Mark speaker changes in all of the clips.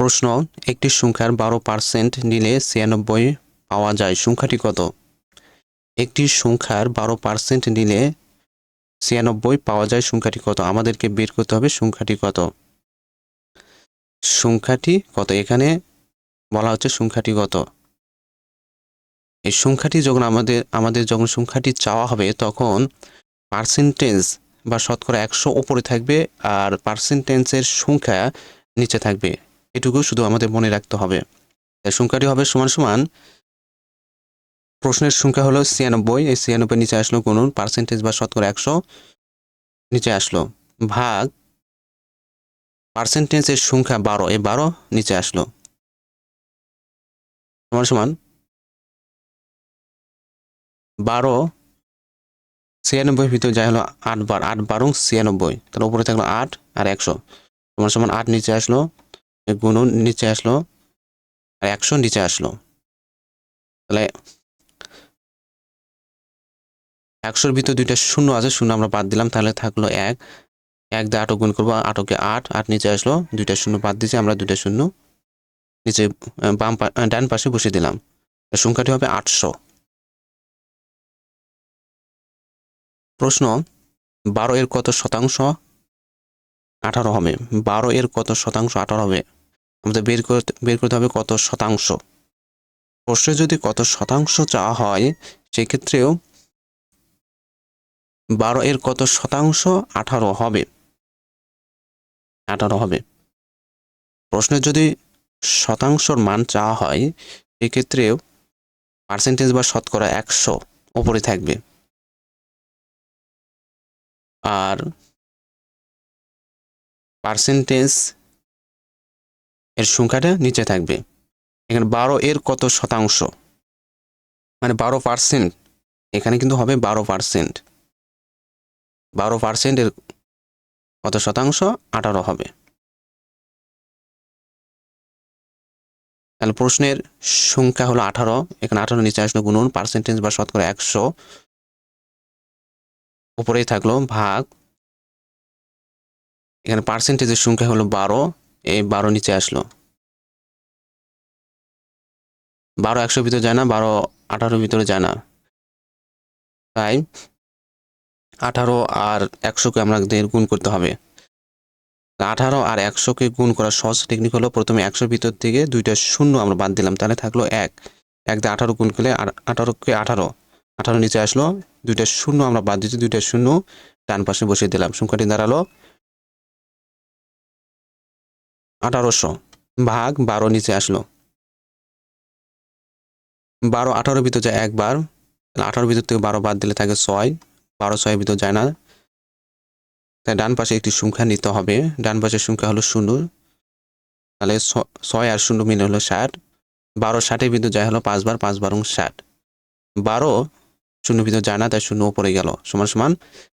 Speaker 1: প্রশ্ন, একটি সংখ্যার বারো পার্সেন্ট নিলে ছিয়ানব্বই পাওয়া যায়, সংখ্যাটি কত? একটি সংখ্যার বারো পার্সেন্ট নিলে ছিয়ানব্বই পাওয়া যায়, সংখ্যাটি কত? আমাদেরকে বের করতে হবে, সংখ্যাটি কত? সংখ্যাটি কত? এখানে বলা হচ্ছে সংখ্যাটি কত? এই সংখ্যাটি যখন আমাদের আমাদের যখন সংখ্যাটি চাওয়া হবে, তখন পার্সেন্টেজ বা শতকরা একশো ওপরে থাকবে আর পার্সেন্টেজের সংখ্যা নিচে থাকবে। এটুকু শুধু আমাদের মনে রাখতে হবে। সংখ্যাটি হবে সমান সমান, প্রশ্নের সংখ্যা হলো ছিয়ানব্বই, এই ছিয়ানব্বই নিচে আসলো গুণন পার্সেন্টেজ বা শতকরা একশো? নিচে আসলো ভাগ পার্সেন্টেজের সংখ্যা বারো, এই বারো নিচে আসলো। সমান সমান বারো ছিয়ানব্বই ভিতরে যাই হলো আট বার, আট বারো ছিয়ানব্বই, তাহলে উপরে থাকল আট আর একশো। সমান সমান আট নিচে আসলো গুণন নিচে আসলো, আর একশো নিচে আসলো। তাহলে একশোর ভিতর দুইটা শূন্য আছে, শূন্য আমরা বাদ দিলাম, তাহলে থাকল এক। এক দিয়ে আটক গুণ করব, আটকে আট আট নিচে আসলো, দুইটা শূন্য বাদ দিয়েছি, আমরা দুইটা শূন্য নিচে বাম ডান পাশে বসিয়ে দিলাম। সংখ্যাটি হবে আটশো। প্রশ্ন, বারো এর কত শতাংশ? আঠারো হবে। বারো এর কত শতাংশ? আঠারো হবে। আমাদের বের করতে বের করতে হবে কত শতাংশ? প্রশ্নে যদি কত শতাংশ চাওয়া হয়, সেক্ষেত্রেও বারো এর কত শতাংশ? আঠারো হবে। আঠারো হবে। প্রশ্নে যদি শতাংশর মান চাওয়া হয়, সেক্ষেত্রেও পার্সেন্টেজ বা শতকরা একশো ওপরে থাকবে। আর পার্সেন্টেজ এর সংখ্যাটা নিচে থাকবে। এখানে বারো এর কত শতাংশ? মানে বারো পার্সেন্ট এখানে কিন্তু হবে বারো পার্সেন্ট বারো পার্সেন্টের কত শতাংশ? আঠারো হবে। তাহলে প্রশ্নের সংখ্যা হলো আঠারো। এখানে আঠারো নিচে আসলো গুণন পার্সেন্টেজ বা শতকরা একশো। উপরেই থাকল ভাগ এখানে পার্সেন্টেজের সংখ্যা হলো বারো এই বারো নিচে আসলো। বারো একশোর ভিতরে যায় না, বারো আঠারোর ভিতরে যায় না। তাই আঠারো আর একশোকে আমাদের গুণ করতে হবে। আঠারো আর একশোকে গুণ করার সহজ টেকনিক হলো প্রথমে একশোর ভিতর থেকে দুইটা শূন্য আমরা বাদ দিলাম, তাহলে থাকল এক। এক দিয়ে আঠারো গুণ করলে আঠারোকে আঠারো। আঠারো নিচে আসলো, দুইটা শূন্য আমরা বাদ দিচ্ছি দুইটা শূন্য ডান পাশে বসিয়ে দিলাম। সংখ্যাটি দাঁড়াল আঠারোশো। ভাগ বারো নিচে আসলো। বারো আঠারোর ভিতর যায় একবার আঠারোর ভিতর থেকে বারো বাদ দিলে থাকে ছয়। বারো ছয়ের ভিতর যায় না। তাই ডান পাশে একটি সংখ্যা নিতে হবে। ডান পাশের সংখ্যা হলো শূন্য। তাহলে ছয় আর শূন্য মিলে হলো ষাট। বারো ষাটের ভিতর যায় হলো পাঁচবার পাঁচ বারো ষাট। বারো শূন্য ভিতর যায় না, তাই শূন্য উপরে গেল। সমান সমান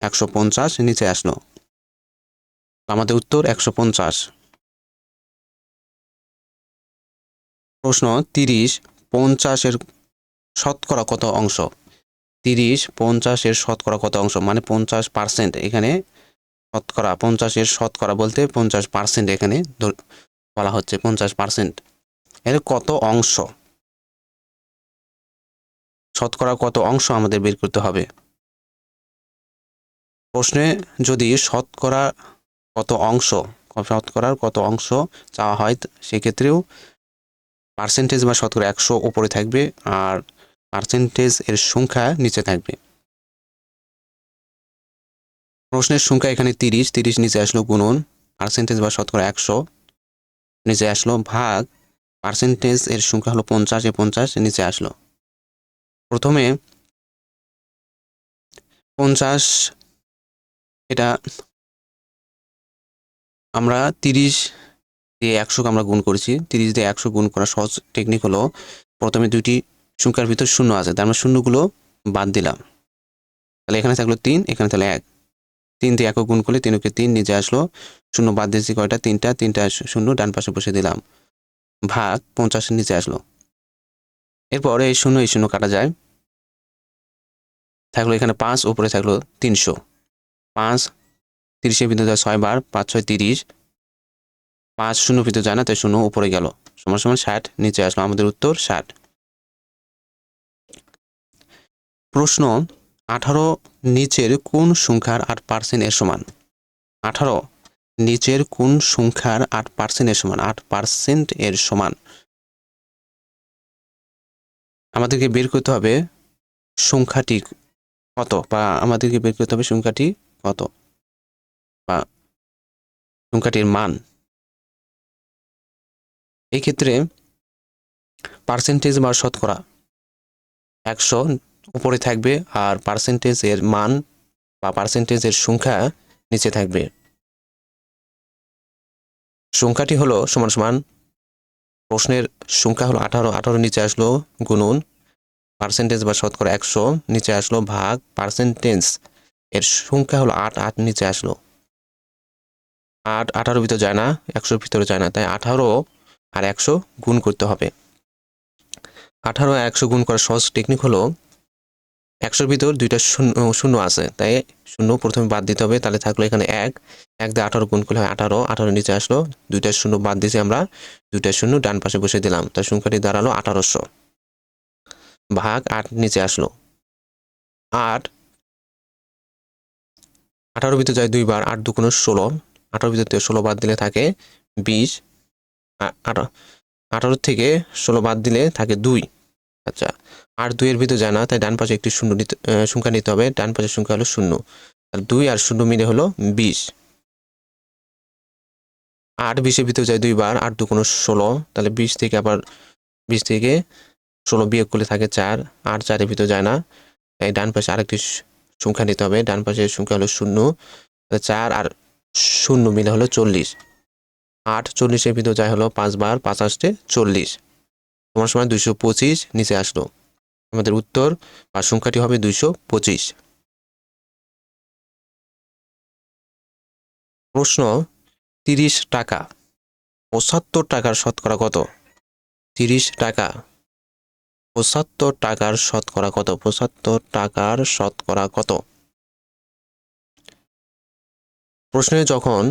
Speaker 1: একশো পঞ্চাশ নিচে আসলো। আমাদের উত্তর একশো পঞ্চাশ। প্রশ্ন, তিরিশ পঞ্চাশের শতকরা কত অংশ? তিরিশ পঞ্চাশের শতকরা কত অংশ? মানে পঞ্চাশ পার্সেন্ট এখানে শতকরা, পঞ্চাশের শতকরা বলতে পঞ্চাশ পার্সেন্ট এখানে বলা হচ্ছে, পঞ্চাশ পার্সেন্ট এর কত অংশ? শতকরা কত অংশ আমাদের বের করতে হবে? প্রশ্নে যদি শতকরা কত অংশ, শতকরার কত অংশ চাওয়া হয়, সেক্ষেত্রেও পার্সেন্টেজ বা শতকরা একশো ওপরে থাকবে আর পার্সেন্টেজ এর সংখ্যা নিচে থাকবে। প্রশ্নের সংখ্যা এখানে তিরিশ তিরিশ নিচে আসলো গুণন পার্সেন্টেজ বা শতকরা একশো, নিচে আসলো ভাগ পার্সেন্টেজ এর সংখ্যা হলো পঞ্চাশ, এ পঞ্চাশ, নিচে আসলো। প্রথমে পঞ্চাশ, এটা আমরা তিরিশ দিয়ে একশোকে আমরা গুণ করেছি। তিরিশ দিয়ে একশো গুণ করার সহজ টেকনিক হলো, প্রথমে দুইটি সংখ্যার ভিতর শূন্য আছে, তার মানে শূন্যগুলো বাদ দিলাম। তাহলে এখানে থাকল তিন, এখানে তাহলে এক। তিন দিয়ে একক গুণ করলে তিনকে তিন নিচে আসলো, শূন্য বাদ দিয়েছি কয়টা? তিনটা তিনটা শূন্য, ডান পাশে বসে দিলাম। ভাগ পঞ্চাশের নিচে আসলো। এরপরে এই শূন্য এই শূন্য কাটা যায়। থাকল এখানে পাঁচ উপরে থাকল তিনশো। পাঁচ, তিরিশের ভিতরে ছয় বার, পাঁচ, ছয়, তিরিশ। পাঁচ শূন্য ভিতরে যায় না, তাই শূন্য উপরে গেল। সমান সমান ষাট, নিচে আসলো আমাদের উত্তর ষাট। প্রশ্ন, আঠারো নিচের কোন সংখ্যার আট পার্সেন্ট এর সমান? আঠারো নিচের কোন সংখ্যার আট পার্সেন্ট এর সমান? আট পার্সেন্ট এর সমান। আমাদেরকে বের করতে হবে সংখ্যাটি কত? বা আমাদেরকে বের করতে হবে সংখ্যাটি কত? বা সংখ্যাটির মান। এই ক্ষেত্রে পার্সেন্টেজ বা শতকরা একশো উপরে থাকবে আর পার্সেন্টেজ এর মান বা পার্সেন্টেজের সংখ্যা নিচে থাকবে। সংখ্যাটি হলো সমান সমান প্রশ্নের সংখ্যা হলো আঠারো আঠারো নিচে আসলো গুনুন পার্সেন্টেজ বা শতকরা একশো নিচে আসলো ভাগ পার্সেন্টেজ এর সংখ্যা হলো আট আট নিচে আসলো। আট, আঠারো ভিতরে যায় না, একশোর ভিতরে যায় না, তাই আঠারো আর একশো গুণ করতে হবে। আঠারো একশো গুণ করার সহজ টেকনিক হলো, একশোর ভিতর দুইটা শূন্য শূন্য আছে, তাই শূন্য প্রথমে বাদ দিতে হবে, তাহলে থাকল এখানে এক এক দিয়ে আঠারো গুণ করলে হয় আঠারো আঠারো নিচে আসলো, দুইটা শূন্য বাদ দিয়েছি আমরা, দুইটা শূন্য ডান পাশে বসে দিলাম, তার সংখ্যাটি দাঁড়াল আঠারোশো। ভাগ আট নিচে আসলো। আট আঠারো ভিতরে যায় দুইবার, আট দুগুণ ষোলো আঠারো ভিতর থেকে ষোলো বাদ দিলে থাকে বিশ আঠারো। থেকে ষোলো বাদ দিলে থাকে দুই। আচ্ছা আর দুইয়ের ভিতর যায় না, তাই ডান পাশে একটি শূন্য নিতে সংখ্যা নিতে হবে। ডান পাশের সংখ্যা হলো শূন্য। আর দুই আর শূন্য মিলে হলো বিশ। আট বিশের ভিতরে যায় দুইবার, আট দু কোনো ষোলো। তাহলে বিশ থেকে আবার, বিশ থেকে ষোলো বিয়োগ করলে থাকে চার। আট চারের ভিতর যায় না, তাই ডান পাশে আরেকটি সংখ্যা নিতে হবে। ডান পাশের সংখ্যা হলো শূন্য। চার আর শূন্য মিলে হলো চল্লিশ। আট, চল্লিশের ভিতর যায় হলো পাঁচবার পাঁচ আসতে চল্লিশ। তোমার সময় দুইশো পঁচিশ, নিচে আসলো। আমাদের উত্তর বা সংখ্যাটি হবে দুইশো পঁচিশ। প্রশ্ন, তিরিশ টাকা পঁচাত্তর টাকার শতকরা কত? তিরিশ টাকা পঁচাত্তর টাকার শতকরা কত? পঁচাত্তর টাকার শতকরা কত? প্রশ্নে যখন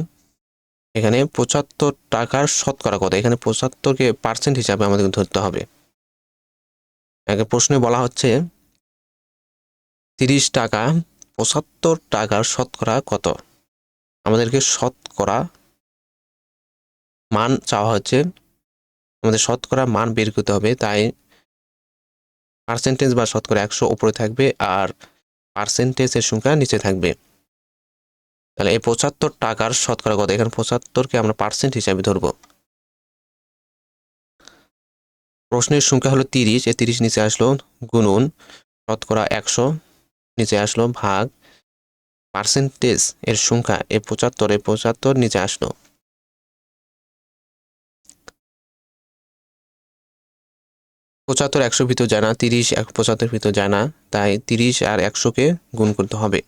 Speaker 1: এখানে পঁচাত্তর টাকার শতকরা কত? এখানে পঁচাত্তরকে পার্সেন্ট হিসাবে আমাদের ধরতে হবে। আগে প্রশ্নে বলা হচ্ছে, তিরিশ টাকা, পঁচাত্তর টাকার শতকরা কত? আমাদেরকে শতকরা মান চাওয়া হচ্ছে, আমাদের শতকরা মান বের করতে হবে, তাই পার্সেন্টেজ বা শতকরা একশো উপরে থাকবে আর পার্সেন্টেজের সংখ্যা নিচে থাকবে। তাহলে এই পঁচাত্তর টাকার শতকরা কত? এখানে পঁচাত্তরকে আমরা পার্সেন্ট হিসাবে ধরবো। প্রশ্নের সংখ্যা হলো তিরিশ। এই তিরিশ নিচে আসলো গুনুন শতকরা একশো নিচে আসলো ভাগ পার্সেন্টেজ এর সংখ্যা। এই পঁচাত্তর এই পঁচাত্তর নিচে আসলো। পঁচাত্তর একশো ভিতর জানা, তিরিশ এক পঁচাত্তর ভিতর জানা, তাই তিরিশ আর একশোকে গুণ করতে হবে।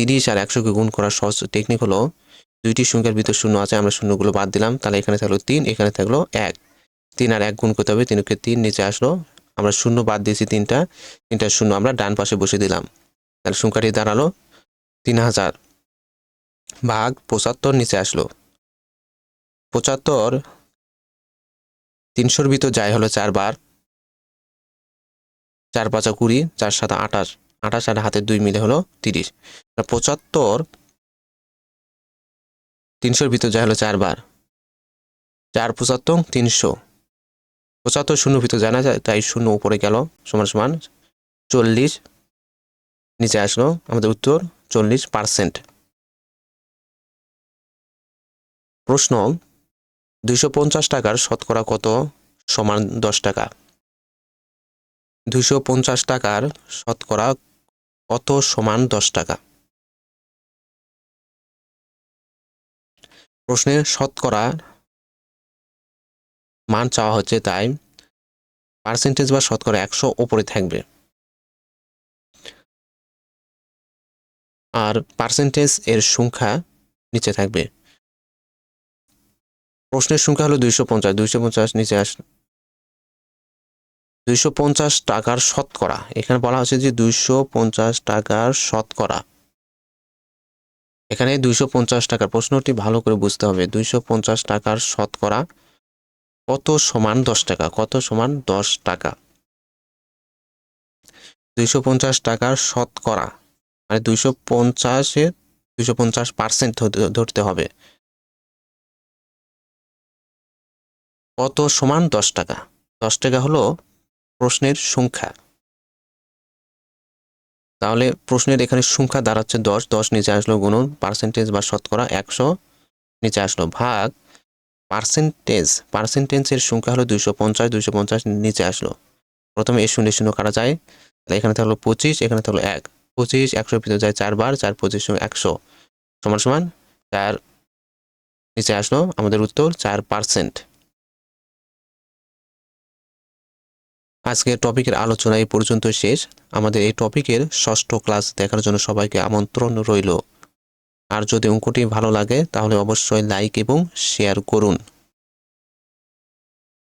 Speaker 1: তিরিশ আর একশোকে গুণ করার সহজ টেকনিক হলো দুইটি সংখ্যার ভিতর শূন্য আছে, আমরা শূন্যগুলো বাদ দিলাম, তাহলে এখানে থাকল তিন, এখানে থাকল এক। তিন আর এক গুণ করতে হবে, তিনকে তিন নিচে আসলো, আমরা শূন্য বাদ দিয়েছি তিনটা তিনটা শূন্য আমরা ডান পাশে বসে দিলাম। তাহলে সংখ্যাটি দাঁড়াল তিন হাজার ভাগ পঁচাত্তর নিচে আসলো। পঁচাত্তর তিনশোর ভিতর যায় হলো চারবার চার পাঁচা কুড়ি, চার সাত আঠাশ আঠাশ আর হাতে দুই মিলে হলো তিরিশ। পঁচাত্তর তিনশোর ভিতর যায় হলো চারবার। চার পঁচাত্তর তিনশো। পঁচাত্তর শূন্য ভিতর যায় না তাই শূন্য উপরে গেল সমান সমান চল্লিশ। নিচে আসলো আমাদের উত্তর চল্লিশ পার্সেন্ট। প্রশ্ন, দুইশো পঞ্চাশ টাকার শতকরা কত সমান দশ টাকা? দুইশো পঞ্চাশ টাকার শতকরা কত সমান দশ টাকা? প্রশ্নের শতকরা মান চাওয়া হচ্ছে তাই পার্সেন্টেজ বা শতকরা একশো ওপরে থাকবে। আর পার্সেন্টেজ এর সংখ্যা নিচে থাকবে। প্রশ্নের সংখ্যা হলো দুইশো পঞ্চাশ। দুইশো পঞ্চাশ নিচে আস দুইশো পঞ্চাশ টাকার শতকরা। এখানে বলা হচ্ছে যে দুইশো পঞ্চাশ টাকার শতকরা। এখানে দুইশো পঞ্চাশ টাকার প্রশ্নটি ভালো করে বুঝতে হবে। দুইশো পঞ্চাশ টাকার শতকরা কত সমান দশ টাকা? কত সমান দশ টাকা? দুইশো পঞ্চাশ টাকার শতকরা। মানে দুইশো পঞ্চাশে দুইশো পঞ্চাশ পার্সেন্ট ধরতে হবে। কত সমান দশ টাকা? দশ টাকা হলো প্রশ্নের সংখ্যা। তাহলে প্রশ্নের এখানে সংখ্যা দাঁড়াচ্ছে দশ দশ নিচে আসলো গুণন পার্সেন্টেজ বা শতকরা একশো, নিচে আসলো ভাগ। পার্সেন্টেজ পার্সেন্টেজের সংখ্যা হলো দুইশো পঞ্চাশ দুইশো পঞ্চাশ নিচে আসলো। প্রথমে এই শূন্য শূন্য কাটা যায়, তাহলে এখানে থাকল পঁচিশ, এখানে থাকল এক। পঁচিশ একশো ভিতরে যায় চারবার চার পঁচিশ একশো। সমান সমান, চার নিচে আসলো আমাদের উত্তর, চার পার্সেন্ট আজকের টপিকের আলোচনা এই পর্যন্ত শেষ। আমাদের এই টপিকের ষষ্ঠ ক্লাস দেখার জন্য সবাইকে আমন্ত্রণ রইল। আর যদি অঙ্কটি ভালো লাগে, তাহলে অবশ্যই লাইক এবং শেয়ার করুন।